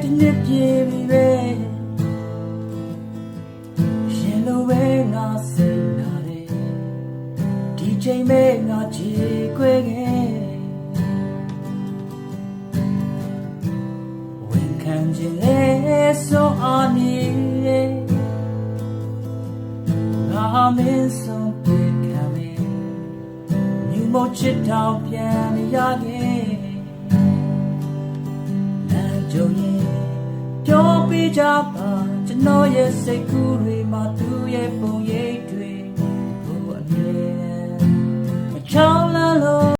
တစ်နှစ်ပြေပြီပဲရှင်လိုပဲငါစိတ်နာတယ်ဒီချိန်ပဲငါချီခွဲခဲ့ဝန်ခံခြင်းလဲဆိုအားနေတယ်ငါမင်းဆုံးပြေခံမယ်မြူမို့ချစ်တောင်ပြန်မရခဲ့လမ်း ကြုံရင်ပြောပြကြပါကျွန်တော်ရဲ့စိတ်ကူးတွေမှာသူရဲ့ပုံရိ